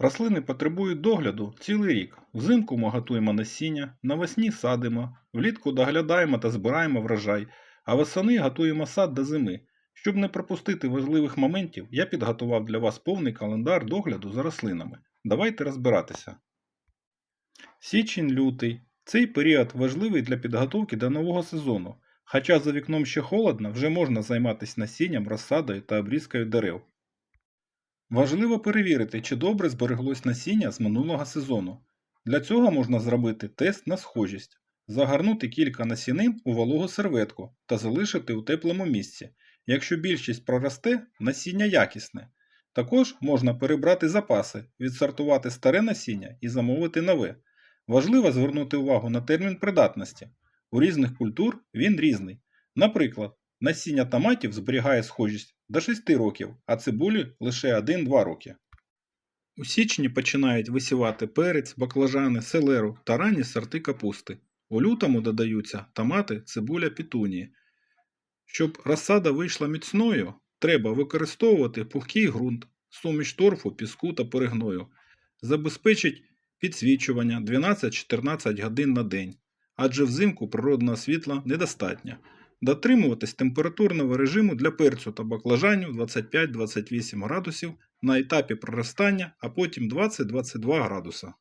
Рослини потребують догляду цілий рік. Взимку ми готуємо насіння, навесні садимо, влітку доглядаємо та збираємо врожай, а восени готуємо сад до зими. Щоб не пропустити важливих моментів, я підготував для вас повний календар догляду за рослинами. Давайте розбиратися. Січень-лютий. Цей період важливий для підготовки до нового сезону. Хоча за вікном ще холодно, вже можна займатися насінням, розсадою та обрізкою дерев. Важливо перевірити, чи добре збереглось насіння з минулого сезону. Для цього можна зробити тест на схожість, загорнути кілька насінин у вологу серветку та залишити у теплому місці. Якщо більшість проросте, насіння якісне. Також можна перебрати запаси, відсортувати старе насіння і замовити нове. Важливо звернути увагу на термін придатності. У різних культур він різний. Наприклад, насіння томатів зберігає схожість до 6 років, а цибулі лише 1-2 роки. У січні починають висівати перець, баклажани, селеру та ранні сорти капусти. У лютому додаються томати, цибуля, пітунії. Щоб розсада вийшла міцною, треба використовувати пухкий ґрунт, суміш торфу, піску та перегною. Забезпечить підсвічування 12-14 годин на день, адже взимку природного світла недостатньо. Дотримуватись температурного режиму для перцю та баклажанів 25-28 градусів на етапі проростання, а потім 20-22 градуса.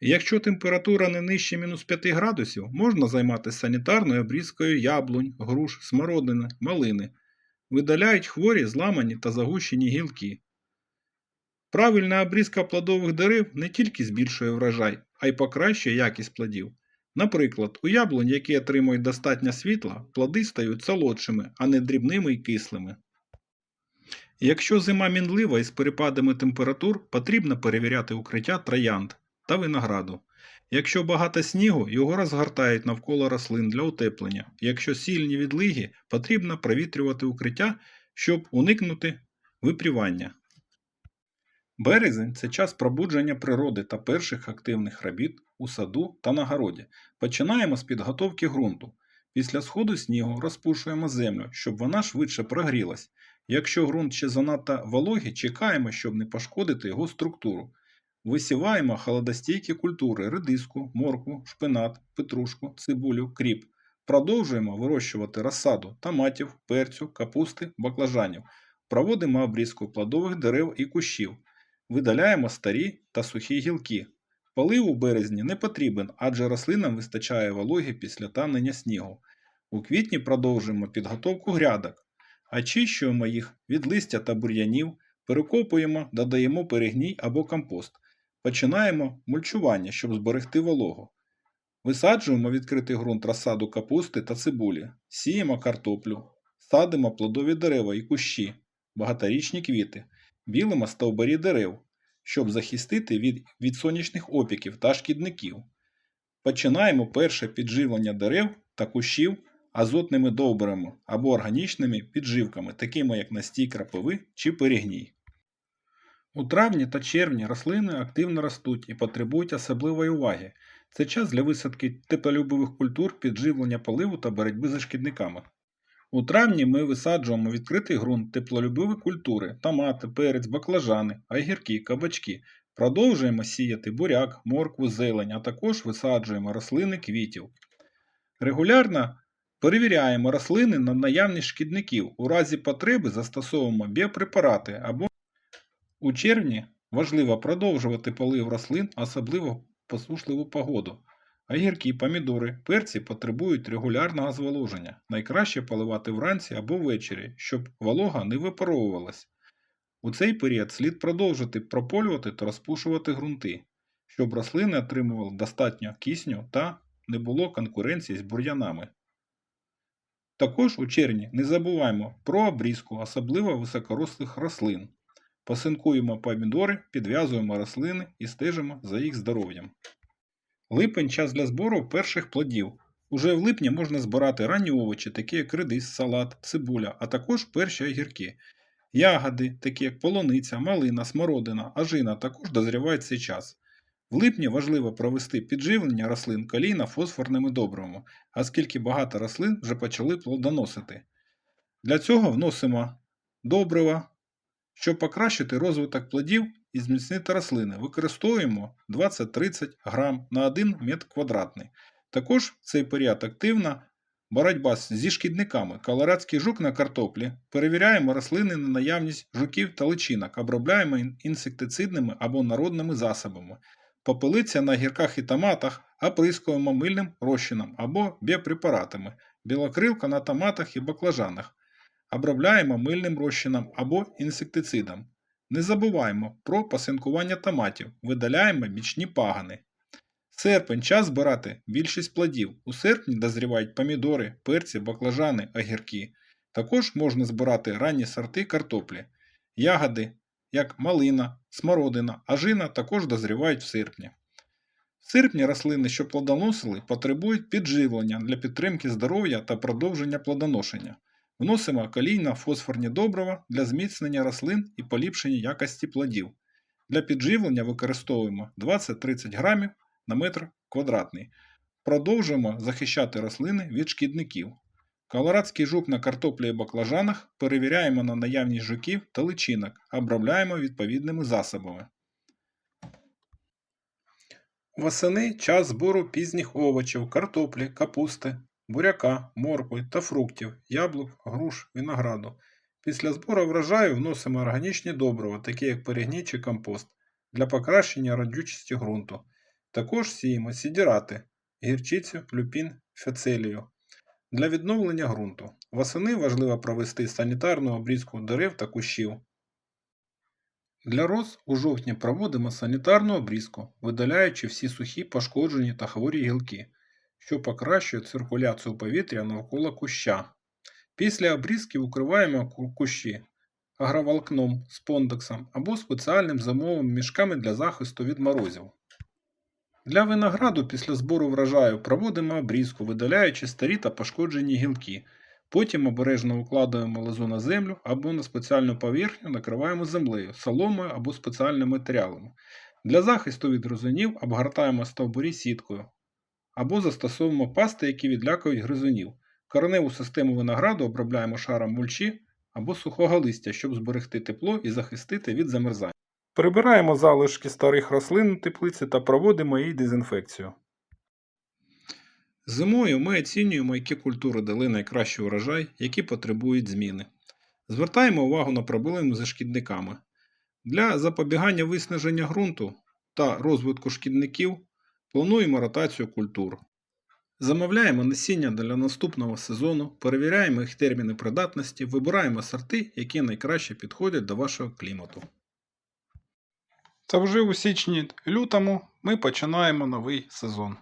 Якщо температура не нижче мінус 5 градусів, можна займатися санітарною обрізкою яблунь, груш, смородини, малини. Видаляють хворі, зламані та загущені гілки. Правильна обрізка плодових дерев не тільки збільшує врожай, а й покращує якість плодів. Наприклад, у яблунь, які отримують достатньо світла, плоди стають солодшими, а не дрібними і кислими. Якщо зима мінлива із перепадами температур, потрібно перевіряти укриття троянд та винограду. Якщо багато снігу, його розгортають навколо рослин для утеплення. Якщо сильні відлиги, потрібно провітрювати укриття, щоб уникнути випрівання. Березень це час пробудження природи та перших активних робіт у саду та на городі. Починаємо з підготовки ґрунту. Після сходу снігу розпушуємо землю, щоб вона швидше прогрілась. Якщо ґрунт ще занадто вологий, чекаємо, щоб не пошкодити його структуру. Висіваємо холодостійкі культури редиску, моркву, шпинат, петрушку, цибулю, кріп. Продовжуємо вирощувати розсаду томатів, перцю, капусти, баклажанів. Проводимо обрізку плодових дерев і кущів. Видаляємо старі та сухі гілки. Полив у березні не потрібен, адже рослинам вистачає вологи після танення снігу. У квітні продовжуємо підготовку грядок. Очищуємо їх від листя та бур'янів, перекопуємо, додаємо перегній або компост. Починаємо мульчування, щоб зберегти вологу. Висаджуємо відкритий ґрунт розсаду капусти та цибулі, сіємо картоплю, садимо плодові дерева і кущі, багаторічні квіти, білимо стовбурі дерев, щоб захистити від, від сонячних опіків та шкідників. Починаємо перше підживлення дерев та кущів азотними добрами або органічними підживками, такими як настій крапиви чи перегній. У травні та червні рослини активно ростуть і потребують особливої уваги. Це час для висадки теплолюбивих культур, підживлення поливу та боротьби за шкідниками. У травні ми висаджуємо відкритий ґрунт теплолюбиві культури, томати, перець, баклажани, огірки, кабачки. Продовжуємо сіяти буряк, моркву, зелень, а також висаджуємо рослини квітів. Регулярно перевіряємо рослини на наявність шкідників. У разі потреби застосовуємо біопрепарати або у червні важливо продовжувати полив рослин, особливо в посушливу погоду. Огірки, помідори, перці потребують регулярного зволоження. Найкраще поливати вранці або ввечері, щоб волога не випаровувалась. У цей період слід продовжити прополювати та розпушувати ґрунти, щоб рослини отримували достатньо кисню та не було конкуренції з бур'янами. Також у червні не забуваємо про обрізку, особливо високорослих рослин. Посинкуємо помідори, підв'язуємо рослини і стежимо за їх здоров'ям. Липень час для збору перших плодів. Уже в липні можна збирати ранні овочі, такі як редис, салат, цибуля, а також перші огірки. Ягоди, такі як полуниця, малина, смородина, ажина, також дозрівають цей час. В липні важливо провести підживлення рослин калійно-фосфорними добривами, оскільки багато рослин вже почали плодоносити. Для цього вносимо добрива, Щоб покращити розвиток плодів і зміцнити рослини, використовуємо 20-30 грам на 1 метр квадратний. Також цей період активна боротьба зі шкідниками. Колорадський жук на картоплі. Перевіряємо рослини на наявність жуків та личинок, обробляємо інсектицидними або народними засобами. Попелиця на гірках і томатах оприскуємо мильним розчином або біопрепаратами. Білокрилка на томатах і баклажанах. Обробляємо мильним розчином або інсектицидом. Не забуваємо про пасинкування томатів, видаляємо бічні пагани. Серпень час збирати більшість плодів. У серпні дозрівають помідори, перці, баклажани, огірки. Також можна збирати ранні сорти картоплі. Ягоди, як малина, смородина, ажина також дозрівають в серпні. В серпні рослини, що плодоносили, потребують підживлення для підтримки здоров'я та продовження плодоношення. Вносимо калійно-фосфорні добрива для зміцнення рослин і поліпшення якості плодів. Для підживлення використовуємо 20-30 грамів на метр квадратний. Продовжуємо захищати рослини від шкідників. Колорадський жук на картоплі і баклажанах перевіряємо на наявність жуків та личинок, обробляємо відповідними засобами. Восени час збору пізніх овочів, картоплі, капусти, буряка, моркви та фруктів, яблук, груш, винограду. Після збору врожаю вносимо органічні добрива, такі як перегній чи компост, для покращення родючості ґрунту. Також сіємо сідірати, гірчицю, люпін, фецелію. Для відновлення ґрунту. Восени важливо провести санітарну обрізку дерев та кущів. Для роз у жовтні проводимо санітарну обрізку, видаляючи всі сухі, пошкоджені та хворі гілки, що покращує циркуляцію повітря навколо куща. Після обрізки укриваємо ку- кущі агроволокном, спондексом або спеціальним зимовим мішками для захисту від морозів. Для винограду після збору врожаю проводимо обрізку, видаляючи старі та пошкоджені гілки. Потім обережно укладаємо лозу на землю або на спеціальну поверхню накриваємо землею, соломою або спеціальним матеріалом. Для захисту від гризунів обгортаємо стовбурі сіткою або застосовуємо пасти, які відлякують гризунів. Кореневу систему винограду обробляємо шаром мульчі або сухого листя, щоб зберегти тепло і захистити від замерзання. Прибираємо залишки старих рослин у теплиці та проводимо її дезінфекцію. Зимою ми оцінюємо, які культури дали найкращий урожай, які потребують зміни. Звертаємо увагу на проблеми зі шкідниками. Для запобігання виснаження ґрунту та розвитку шкідників плануємо ротацію культур. Замовляємо насіння для наступного сезону, перевіряємо їх терміни придатності, вибираємо сорти, які найкраще підходять до вашого клімату. Та вже у січні-лютому ми починаємо новий сезон.